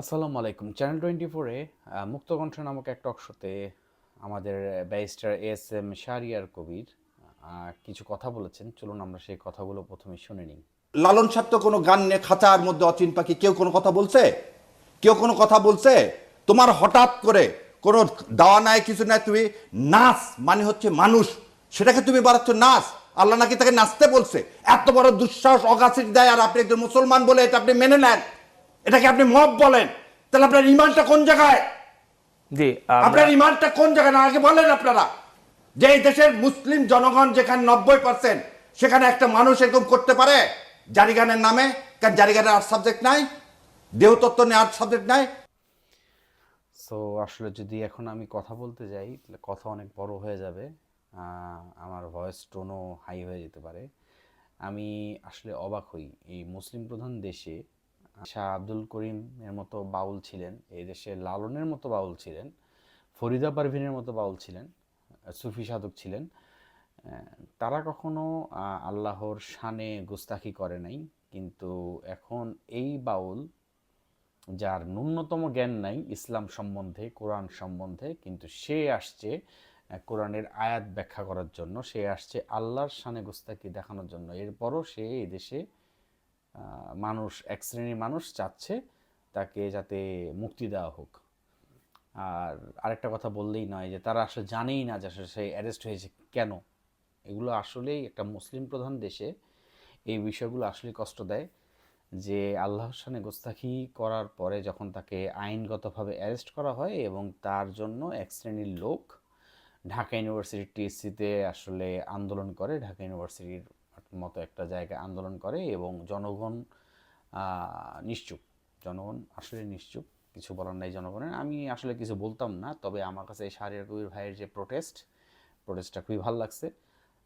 আসসালামু আলাইকুম। Channel twenty ফোরে মুক্তকণ্ঠ নামক এক টক শোতে আমাদের barrister S M Shahriar Kabir কিছু কথা বলেছেন। চলুন আমরা সেই কথাগুলো প্রথমে শুনে নিই। লালন সাহেব তো কোনো গান নিয়ে খাঁচার মধ্যে অচিন পাখি কেউ কোনো কথা বলছে? কেউ কোনো কথা বলছে? তোমার হঠাৎ করে কোনো দাওয়া নাই, কিছু নাই, তুমি নাচ মানে হচ্ছে মানুষ। সেটাকে তুমি বাড়াচ্ছ নাচ। আল্লাহ নাকি তাকে নাচতে বলছে? এত বড় দুঃসাহস অগাছির দেয় আর আপনি একজন মুসলমান বলে এটা আপনি মেনে নেন। এটাকে আপনি মব বলেন। তাহলে আপনার ইমানটা কোন জায়গায়? জি আপনার ইমানটা কোন জায়গায়? না আগে বলেন আপনারা। যে এই দেশের মুসলিম জনগণ যেখানে নব্বই পার্সেন্ট সেখানে একটা মানুষ এরকম করতে পারে জারিগানের নামে কারণ জারিগানের আর্ট সাবজেক্ট নাই দেহতত্ত্ব নিয়ে আর্ট সাবজেক্ট নাই। সো আসলে যদি এখন আমি কথা বলতে যাই তাহলে কথা অনেক বড় হয়ে যাবে। আহ, আমার ভয়েস টোনও হাই হয়ে যেতে পারে। আমি আসলে অবাক হই। এই মুসলিম প্রধান দেশে শাহ আব্দুল করিম এর মতো বাউল ছিলেন, এই দেশে লালনের মতো বাউল ছিলেন, ফরিদা পারভিনের মতো বাউল ছিলেন, সুফি সাধক ছিলেন। তারা কখনো আল্লাহর শানে গুস্তাখি করে নাই, কিন্তু এখন এই বাউল, যার ন্যূনতম জ্ঞান নাই ইসলাম সম্বন্ধে, কোরআন সম্বন্ধে, কিন্তু সে আসছে কোরআনের আয়াত ব্যাখ্যা করার জন্য, সে আসছে আল্লাহর শানে গুস্তাকি দেখানোর জন্য। এরপরও সে এই দেশে মানুষ, এক শ্রেণির মানুষ চাচ্ছে তাকে যাতে মুক্তি দেওয়া হোক। আর আরেকটা কথা বললেই নয় যে তারা আসলে জানেই না যে আসলে সে অ্যারেস্ট হয়েছে কেন। এগুলো আসলেই একটা মুসলিম প্রধান দেশে এই বিষয়গুলো আসলেই কষ্ট দেয় যে আল্লাহর সামনে গোস্তাখি করার পরে যখন তাকে আইনগতভাবে অ্যারেস্ট করা হয় এবং তার জন্য এক শ্রেণির লোক ঢাকা ইউনিভার্সিটির টিএসসিতে আসলে আন্দোলন করে, ঢাকা ইউনিভার্সিটির মতো একটা জায়গায় আন্দোলন করে এবং জনগণ নিশ্চুপ। জনগণ আসলে নিশ্চুপ, কিছু বলার নাই জনগণের। আমি আসলে কিছু বলতাম না, তবে আমার কাছে এই শাহরিয়ার কবির ভাইয়ের যে প্রোটেস্ট প্রোটেস্টটা খুবই ভালো লাগছে।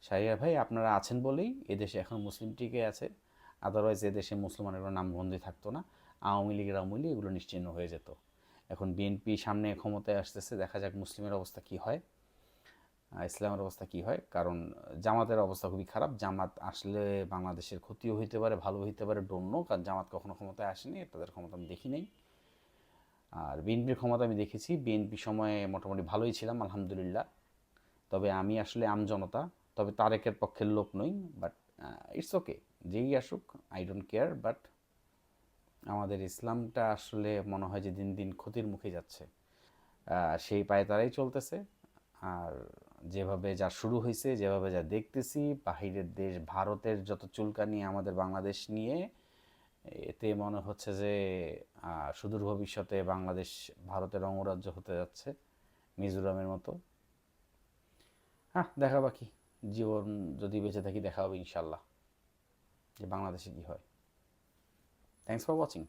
শাহরিয়ার ভাই, আপনারা আছেন বলেই এদেশে এখন মুসলিম টিকে আছে। আদারওয়াইজ এদেশে মুসলমানের কোনো নামগন্ধই থাকতো না। আওয়ামী লীগের আওয়ামী লীগ এগুলো নিশ্চিহ্ন হয়ে যেত। এখন বিএনপি সামনে ক্ষমতায় আসতেছে, দেখা যাক মুসলিমের অবস্থা কি হয়। ইসলামের অবস্থা কি হয়? কারণ জামাতের অবস্থা খুবই খারাপ। জামাত আসলে বাংলাদেশের ক্ষতিও হইতে পারে ভালো হইতে পারে ডন্য কারণ জামাত কখনো ক্ষমতায় আসেনি, তাদের ক্ষমতা আমি দেখি নাই। আর বিএনপির ক্ষমতা আমি দেখেছি। বিএনপি সময়ে মোটামুটি ভালোই ছিলাম, আলহামদুলিল্লাহ। তবে আমি আসলে আমজনতা তবে তারেকের পক্ষের লোক নই বাট ইটস ওকে যেই আসুক আই ডোন্ট কেয়ার বাট আমাদের ইসলামটা আসলে মনে হয় যে দিন দিন ক্ষতির মুখে যাচ্ছে। সেই পায়ে তারাই চলতেছে। আর যেভাবে যা শুরু হয়েছে যেভাবে যা দেখতেছি, বাহিরের দেশ, ভারতের যত চুলকানি আমাদের বাংলাদেশ নিয়ে, এতে মনে হচ্ছে যে সুদূর ভবিষ্যতে বাংলাদেশ ভারতের অঙ্গরাজ্য হতে যাচ্ছে, মিজোরামের মতো। হ্যাঁ দেখা বাকি। জীবন যদি বেঁচে থাকি দেখা হবে ইনশাল্লাহ। যে বাংলাদেশে কী হয়। Thanks for watching